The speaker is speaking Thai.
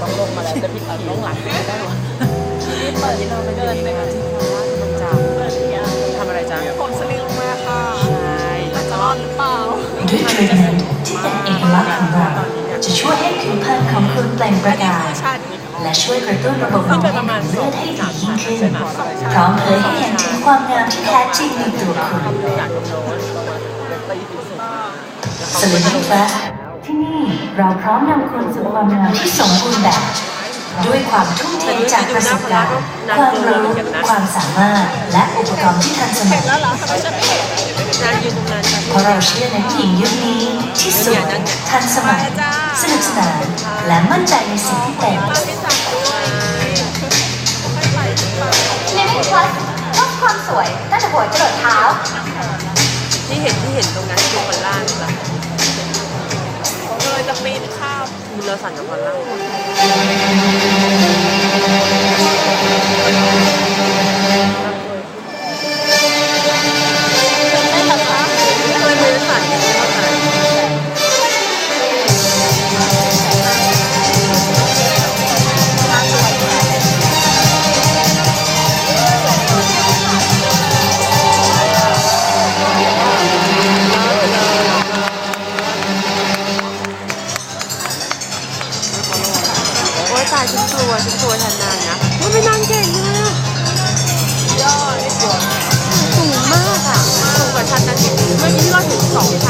ต้องลงมาแล้วจะพี่ขี่ลงหลังไม่ได้หรอที่เปิดที่เราไปเดินไปกันที่พระราชวังจักทำอะไรจ๊ะผมสลิงมาค่ะ ใช่จะรอดหรือเปล่าด้วยทรีทเมนต์ที่เป็นเอกลักษณ์ของเราจะช่วยให้ผิวพรรณของคุณเปล่งประกายและช่วยกระตุ้นระบบหลั่งเลือดให้ดียิ่งขึ้น พร้อมเผยให้เห็นถึงความงามที่แท้จริงในตัวคุณอยากลงโน้นประมา ที่นี่เราพร้อมนำคุณสู่ความงามที่สมบูรณ์แบบ ด้วยความทุ่มเทจากประสบการณ์ความรู้ความสามารถ และอุปกรณ์ที่ทันสมัยเพราะเราเชื่อในผู้หญิงยุคนี้ที่สวยทันสมัยสนุกสนานและมั่นใจในสิ่งที่เป็นป้าไม่สั่งด้วยไม่ไปหรือเปล่า Living Plus ชอบความสวยตั้งแต่หัวจรดเท้า ที่เห็นที่เห็นตรงนั้นคือพอลล่าหรือเปล่า มคุณเราสั่งกับพอลล่า ฉันกลัวฉันกลัวแทนนางนะมันไม่นางเก่งเลยอะยอดสูงมากอะสูงกว่าชั้นนั้นเมื่อกี้ที่เราถึงสองชั้น